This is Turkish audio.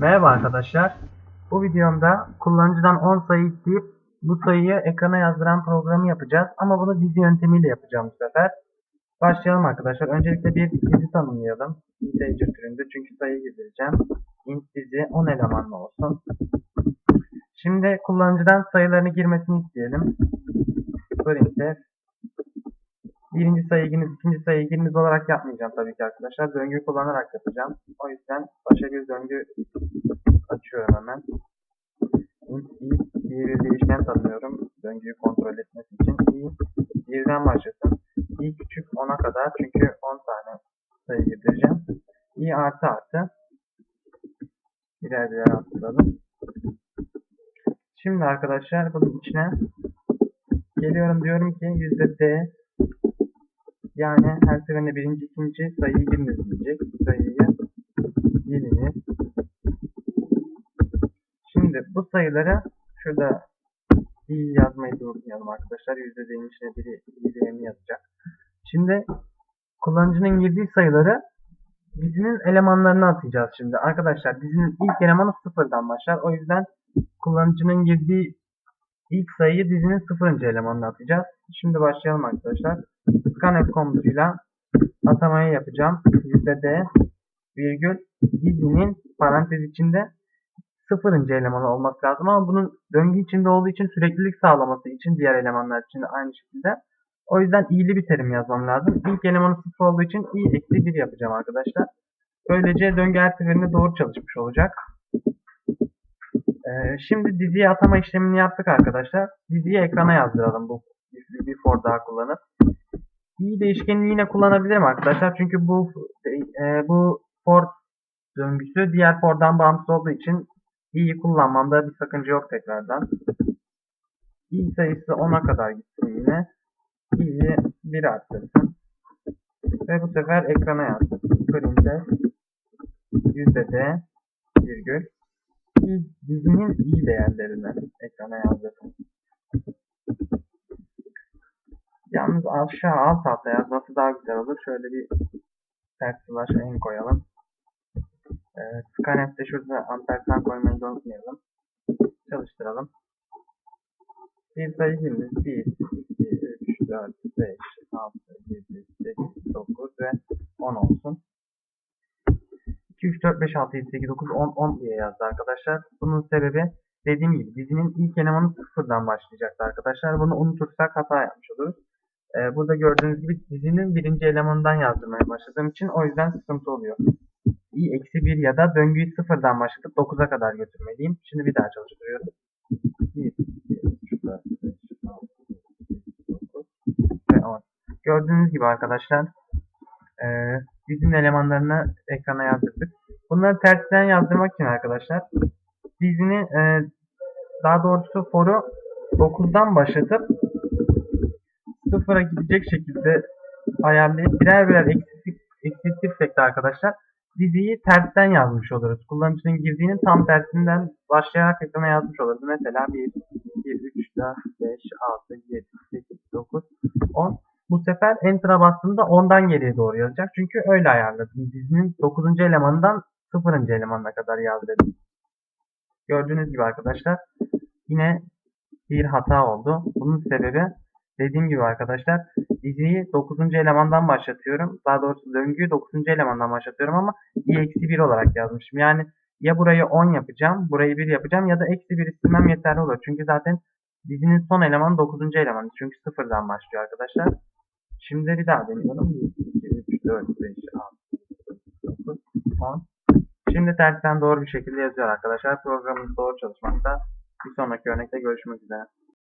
Merhaba arkadaşlar. Bu videomda kullanıcıdan 10 sayı isteyip bu sayıyı ekrana yazdıran programı yapacağız. Ama bunu dizi yöntemiyle yapacağım bu sefer. Başlayalım arkadaşlar. Öncelikle bir dizi tanımlayalım. Integer türünde çünkü sayı gireceğim. int dizi 10 elemanlı olsun. Şimdi kullanıcıdan sayılarını girmesini isteyelim. Printf birinci sayı giriniz, ikinci sayı giriniz olarak yapmayacağım tabii ki arkadaşlar. Döngü kullanarak yapacağım. O yüzden başa bir döngü açıyorum hemen. int i diye bir değişken tanımlıyorum. Döngüyü kontrol etmesi için i birden başlasın. i küçük 10'a kadar çünkü 10 tane sayı girdireceğim. i artı artı birer birer arttıralım. Şimdi arkadaşlar bunun içine geliyorum diyorum ki yüzde d yani her seferinde birinci, ikinci sayıyı giriniz diyecek. Sayıyı giriniz. Şimdi bu sayıları şurada iyi yazmayı da unutmayalım arkadaşlar. Değin içine biri iyi değerini yazacak. Şimdi kullanıcının girdiği sayıları dizinin elemanlarına atacağız şimdi. Arkadaşlar dizinin ilk elemanı sıfırdan başlar. O yüzden kullanıcının girdiği ilk sayıyı dizinin sıfırıncı elemanına atacağız. Şimdi başlayalım arkadaşlar. Scanf komutuyla atamayı yapacağım. %d virgül dizinin parantez içinde sıfırıncı elemanı olması lazım ama bunun döngü içinde olduğu için süreklilik sağlaması için diğer elemanlar için de aynı şekilde. O yüzden i'li bir terim yazmam lazım. İlk elemanı sıfır olduğu için i eksi 1 yapacağım arkadaşlar. Böylece döngü her seferinde doğru çalışmış olacak. Ee, şimdi diziye atama işlemini yaptık arkadaşlar. Diziyi ekrana yazdıralım bu bir for daha kullanıp. i değişkenini yine kullanabilirim arkadaşlar. Çünkü bu e, bu for döngüsü diğer for'dan bağımsız olduğu için i'yi kullanmamda bir sakınca yok tekrardan. i sayısı 10'a kadar gitsin yine. i'yi 1 arttırsın. Ve bu sefer ekrana yansıtsın. Print'e %d virgül i dizinin i değerlerini ekrana yazdırsın. Yalnız aşağı alt alta yazması daha güzel olur. Şöyle bir ters slash en koyalım. Scanf'te şurada ampersand koymayı da unutmayalım. Çalıştıralım. Bir sayı giriniz. 1, 2, 3, 4, 5, 6, 7, 8, 9 ve 10 olsun. 2, 3, 4, 5, 6, 7, 8, 9, 10, 10 diye yazdı arkadaşlar. Bunun sebebi dediğim gibi dizinin ilk elemanı sıfırdan başlayacaktı arkadaşlar. Bunu unutursak hata yapmış oluruz. Ee, burada gördüğünüz gibi dizinin birinci elemanından yazdırmaya başladığım için o yüzden sıkıntı oluyor. İ eksi 1 ya da döngüyü sıfırdan başlatıp 9'a kadar götürmeliyim. Şimdi bir daha çalıştırıyorum. 1, 2, 3, 4, 5, 6, 7, 9 ve 10. Gördüğünüz gibi arkadaşlar e, dizinin elemanlarını ekrana yazdırdık. Bunları tersten yazdırmak için arkadaşlar dizini e, daha doğrusu for'u 9'dan başlatıp sıfıra gidecek şekilde ayarlayıp birer birer eksiltirsek de arkadaşlar diziyi tersten yazmış oluruz. Kullanıcının girdiğinin tam tersinden başlayarak ekrana yazmış oluruz. Mesela 1, 2, 3, 4, 5, 6, 7, 8, 9, 10. Bu sefer Enter'a bastığımda 10'dan geriye doğru yazacak. Çünkü öyle ayarladım. Dizinin 9. elemanından 0. elemanına kadar yaz dedim. Gördüğünüz gibi arkadaşlar yine bir hata oldu. Bunun sebebi dediğim gibi arkadaşlar diziyi 9. elemandan başlatıyorum. Daha doğrusu döngüyü 9. elemandan başlatıyorum ama i eksi 1 olarak yazmışım. Yani ya burayı 10 yapacağım, burayı 1 yapacağım ya da eksi 1 istemem yeterli olur. Çünkü zaten dizinin son elemanı 9. elemanı. Çünkü sıfırdan başlıyor arkadaşlar. Şimdi bir daha deniyorum. 1, 2, 3, 4, 5, 6, 9, 10. Şimdi tersten doğru bir şekilde yazıyor arkadaşlar. Programımız doğru çalışmakta. Bir sonraki örnekte görüşmek üzere.